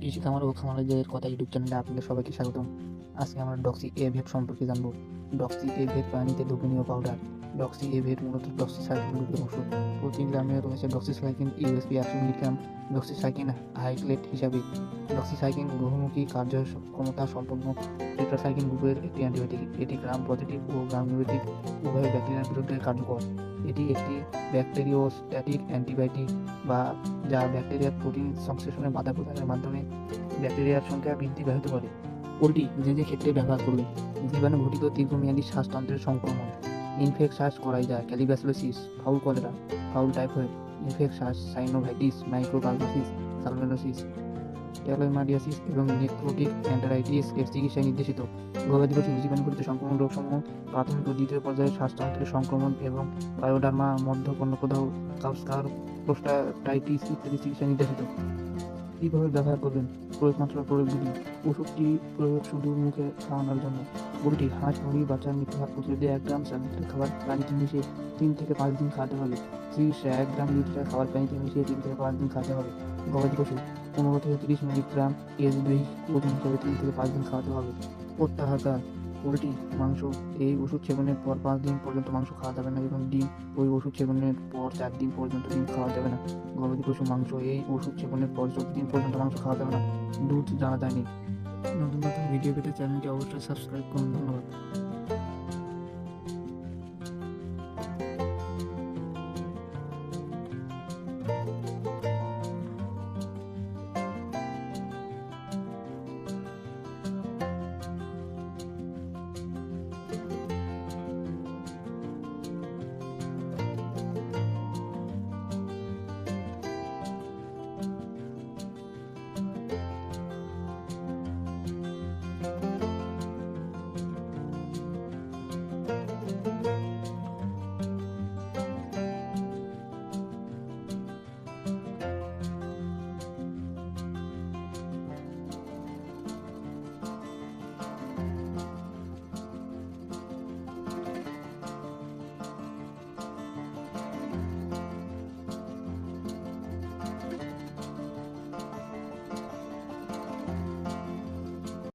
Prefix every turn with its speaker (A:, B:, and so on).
A: কৃষি খামার ও খামারিদের কথা ইউটিউব চ্যানেলে আপনাদের সবাইকে স্বাগতম। আজকে আমরা ডক্সি এ ভেট সম্পর্কে জানব। ডক্সি এ ভেট প্রাণীতে লোভনীয় পাউডার ডক্সি এ ভেট মূলত ডক্সি সাইকিন ওষুধ প্রতি গ্রামে রয়েছে ডক্সি সাইকিন ইউএসপি একশো মিলিগ্রাম। ডক্সি সাইকিন হাইক্লেট হিসাবে। ডক্সি সাইকিন বহুমুখী কার্যক্ষমতা সম্পন্ন টেট্রাসাইকিন গ্রুপের একটি অ্যান্টিবায়োটিক এটি গ্রাম পজিটিভ ও গ্রাম নেগেটিভ উভয় ব্যাকটেরিয়ার বিরুদ্ধে কার্যকর। এটি একটি ব্যাকটেরিওস্ট্যাটিক অ্যান্টিবায়োটিক বা যা ব্যাকটেরিয়ার প্রোটিন সংশ্লেষণের বাধা প্রদানের মাধ্যমে ব্যাকটেরিয়ার সংখ্যা বৃদ্ধি ব্যাহত করে। পোলট্রি যে যে ক্ষেত্রে ব্যবহার করবে, জীবাণু ঘটিত দীর্ঘমেয়াদী শ্বাসতন্ত্রের সংক্রমণ ইনফেকশ্বাস করাই যায় colibacillosis fowl cholera fowl typhoid infectious synovitis মাইক্রোবালোসিস salmonellosis ট্যালোমাডিয়াসিস এবং নেক্রোটিক অ্যান্টারাইটিস এর চিকিৎসায় নির্দেশিত। গবাদি পশু জীবাণুঘটিত সংক্রমণ রোগসমূহ, প্রাথমিক ও দ্বিতীয় পর্যায়ে শ্বাসতন্ত্রের সংক্রমণ এবং বায়োডার্মা মধ্যপন্ন প্রদাহ কাউস্কার প্রোস্টাটাইটিস ইত্যাদি চিকিৎসা নির্দেশিত। কীভাবে ব্যবহার করবেন? প্রয়োগ মাত্রা প্রয়োগগুলি ওষুধটি প্রয়োগ শুধু মুখে খাওয়ানোর জন্য? গরুটি হাঁস, মুরগি বাচ্চার মৃত্যু মৃত্যুহার প্রতিরোধে এক গ্রাম স্যানিটারি খাবার পানিতে মিশিয়ে তিন থেকে পাঁচ দিন খাওয়াতে হবে। চিকিৎসা এক গ্রাম লিটার খাবার পানিতে মিশিয়ে তিন থেকে পাঁচ দিন খাওয়াতে হবে। গবাদি পশু পনেরো থেকে তিরিশ মিলিগ্রাম এস দুই ওজন হিসাবে তিন থেকে পাঁচ দিন খাওয়াতে হবে। প্রত্যাহার পোলট্রি, মাংস, এই ওষুধ সেবনের পর পাঁচ দিন পর্যন্ত মাংস খাওয়া যাবে না এবং ডিম, ওই ওষুধ সেবনের পর চার দিন পর্যন্ত ডিম খাওয়া যাবে না। গবাদি পশু, মাংস, এই ওষুধ সেবনের পর চোদ্দ দিন পর্যন্ত মাংস খাওয়া যাবে না। দুধ জানা যায়নি নতুন নতুন ভিডিও পেতে চ্যানেলটি অবশ্যই সাবস্ক্রাইব করুন। ধন্যবাদ।